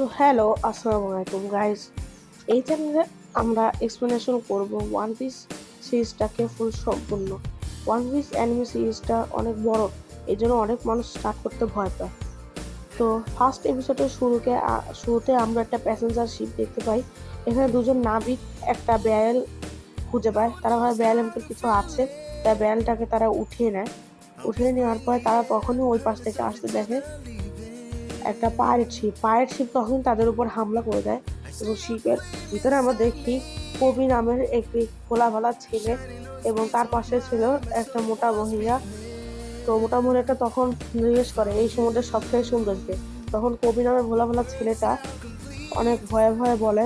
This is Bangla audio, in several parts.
তো হ্যালো, আসসালামু আলাইকুম গাইস এই চ্যানেলে আমরা এক্সপ্লেনেশন করব ওয়ান পিস সিরিজটাকে ফুল সম্পূর্ণ। ওয়ান পিস অ্যানিমে সিরিজটা অনেক বড়, এই জন্য অনেক মানুষ স্টার্ট করতে ভয় পায়। তো ফার্স্ট এপিসোডের শুরুকে শুরুতে আমরা একটা প্যাসেঞ্জার শিপ দেখতে পাই। এখানে দুজন নাবিক একটা ব্যারেল খুঁজে পায়। তারা ভাবে ব্যারেলের মতো কিছু আছে তাই ব্যারেলটাকে তারা উঠিয়ে নেয়। উঠিয়ে নেওয়ার পরে তারা তখনই ওই পাশ থেকে আসতে দেখে একটা পাইরেট শিপ পাইরেট শিপ তখন তাদের উপর হামলা করে দেয় এবং শিপের ভিতরে আমরা দেখি কবি নামের একটি খোলা ভালা ছেলে এবং তার পাশে ছিল একটা মোটা মহিলা। তো মোটা মহিলাটা তখন জিজ্ঞেস করে এই সমুদ্রের সবথেকে সুন্দর কে তখন কবি নামের ভোলা ভালা ছেলেটা অনেক ভয়ে ভয়ে বলে,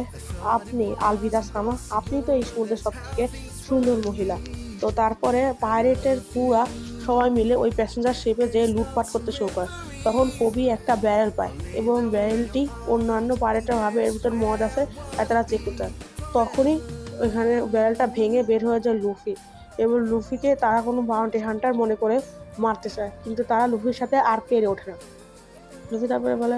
আপনি আলবিদা সামা, আপনি তো এই সমুদ্রের সব থেকে সুন্দর মহিলা। তো তারপরে পাইরেটের পুরা সবাই মিলে ওই প্যাসেঞ্জার শিপে যে লুটপাট করতে শুরু করে, তখন কবি একটা ব্যারেল পায় এবং ব্যারেলটি অন্যান্য পাইরেটরা ভাবে এর ভিতর মদ আছে, তাই তারা চেক করতে। তখনই ওইখানে ব্যারেলটা ভেঙে বের হয়ে যায় লুফি এবং লুফিকে তারা কোনো বাউন্টি হান্টার মনে করে মারতে চায়, কিন্তু তারা লুফির সাথে আর পেরে ওঠে না লুফি তারপরে বলে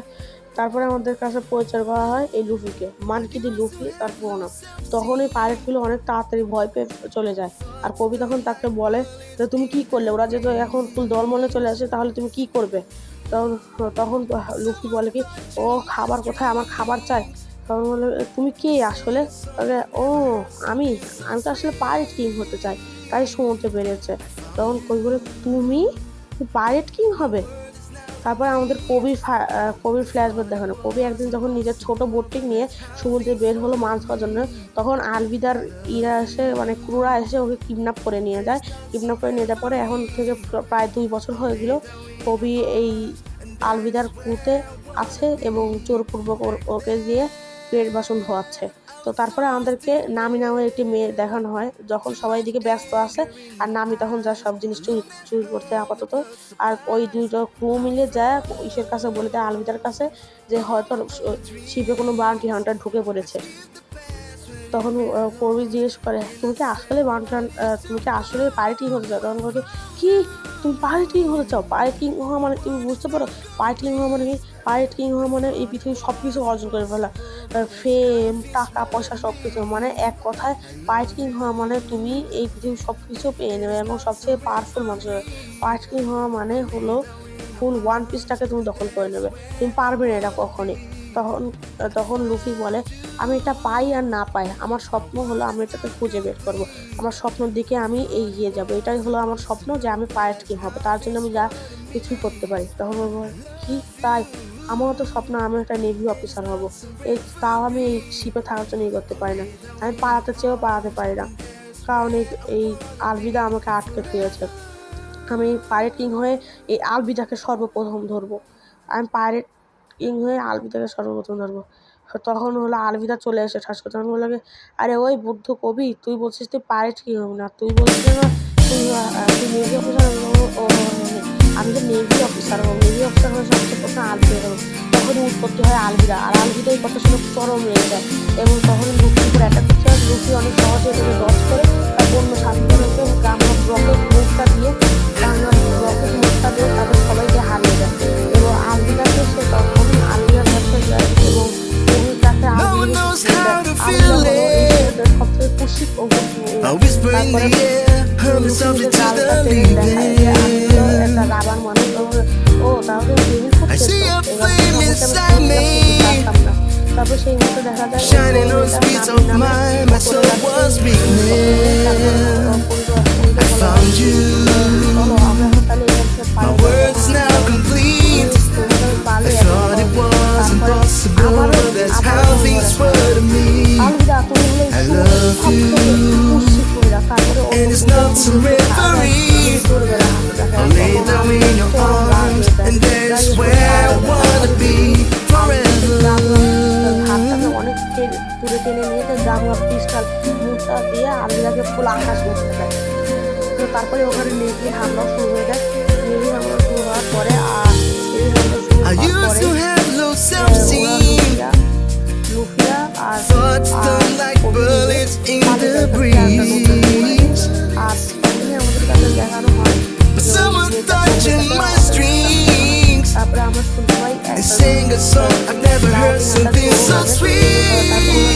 তারপরে আমাদের কাছে পরিচয় করা হয় এই লুফিকে। মানকিদি লুফি, তার পুরো তখন এই পাইরেটগুলো অনেক তাড়াতাড়ি ভয় পেয়ে চলে যায়। আর কবি তখন তাকে বলে যে, তুমি কি করলে? ওরা যেহেতু এখন ফুল দলমলে চলে আসে, তাহলে তুমি কি করবে? তখন তখন লুফি বলে কি, ও খাবার কোথায়? আমার খাবার চাই। তখন বলে, তুমি কে আসলে? ও, আমি আমি তো আসলে পাইরেট কিং হতে চাই। তাই সমুদ্রে বেরিয়েছে। তখন কবি বলে, তুমি পাইরেট কিং হবে? তারপর আমাদের কবি কবির ফ্ল্যাশব্যাক দেখানো কবি একদিন যখন নিজের ছোট বোটটি নিয়ে সমুদ্রে বের হলো মাছ খাওয়ার জন্য তখন আলবিদার ইরা এসে মানে ক্রুরা এসে ওকে কিডন্যাপ করে নিয়ে যায়। কিডন্যাপ করে নিয়ে যাওয়ার পরে এখন থেকে প্র- প্রায় দুই বছর হয়ে গেল কবি এই আলবিদার ক্রুতে আছে এবং জোরপূর্বক ওকে দিয়ে পেট বাসন ধোয়াচ্ছে। তো তারপরে আমাদেরকে নামি নামে একটি মেয়ে দেখানো হয়, যখন সবাই দিকে ব্যস্ত আছে আর নামি তখন যা সব জিনিস চুরি চুরি করতে আপাতত। আর ওই দুইটা ক্রু মিলে যায় ইসের কাছে বলে দেয় আলমিতার কাছে যে হয়তো শিপে কোনো বাউন্টি হান্টার ঢুকে পড়েছে। তখন কবি জিজ্ঞেস করে তুমি কি আসলে বাউন্টি তুমি কি আসলে পাইরেটিং হতে চাও? তখন বলছে কি? তুমি পাইরেটিং হতে চাও? পাইরেটিং হওয়া মানে তুমি বুঝতে পারো? পাইরেটিং হওয়া মানে কি? পাইরেটিং হওয়া মানে এই পৃথিবীর সব কিছু অর্জন করে ফেলা। ফেম টাকা, পয়সা সব কিছু মানে এক কথায় পাইরেটিং হওয়া মানে তুমি এই পৃথিবীর সব কিছু পেয়ে নেবে এবং সবচেয়ে পাওয়ারফুল মানুষ হবে পাইরেটিং হওয়া মানে হলো ফুল ওয়ান পিসটাকে তুমি দখল করে নেবে। তুমি পারবে না এটা কখনই। তখন তখন লুফি বলে, আমি এটা পাই আর না পাই। আমার স্বপ্ন হলো আমি এটাকে খুঁজে বের করব। আমার স্বপ্নের দিকে আমি এগিয়ে যাব। এটাই হলো আমার স্বপ্ন যে আমি পাইরেট কিং হব। তার জন্য আমি যা কিছুই করতে পারি। তখন কি? তাই? আমারও তো স্বপ্ন আমি একটা নেভি অফিসার হব। এই, তাও আমি এই শিপে থাকার জন্য করতে পারি না। আমি পালাতে চেয়েও পালাতে পারি না। কারণ এই এই আলবিদা আমাকে আটকে দিয়েছে আমি পাইরেট কিং হয়ে এই আলবিদাকে সর্বপ্রথম ধরবো। আমি পাইরেট কিং হয়ে আলবিদাকে সর্বপ্রথম ধরবো তখন হলো আলবিদা চলে এসে ঠাস করে তখন বলল আরে ওই বুদ্ধ কবি তুই বলছিস তুই পারিস কি হোক না তুই বলছিস না তুই তুই নেভি অফিসার ও আমি তো নেভি অফিসার হব নেভি অফিসার হয়ে সবচেয়ে প্রথমে আলবিদা হব তখন উৎপত্তি হয় আলবিদা আর আলবিদা এই কথা শুনে চরম রয়ে যায় এবং তখন the. I see a flame inside me, shining streets of mine. My soul. I found you. My words now complete. I thought it was impossible. That's how things were to me. I love you. And it's not some referee. I'll lay down in your arms, and there's where I wanna be হাতটাকে forever. অনেক টেনে- দূরে টেনে নিয়ে তো জামা পিস্টাল মুখটা দিয়ে আলবিদাকে ফুল আকাশ করতে দেয় তো তারপরে ওখানে নেভি হামলা শুরু হয়ে যায় নেভি হামলা শুরু হওয়ার পরে আর নেভি হামলা শুরু I হওয়ার used পরে sing a song. I've never heard something so sweet.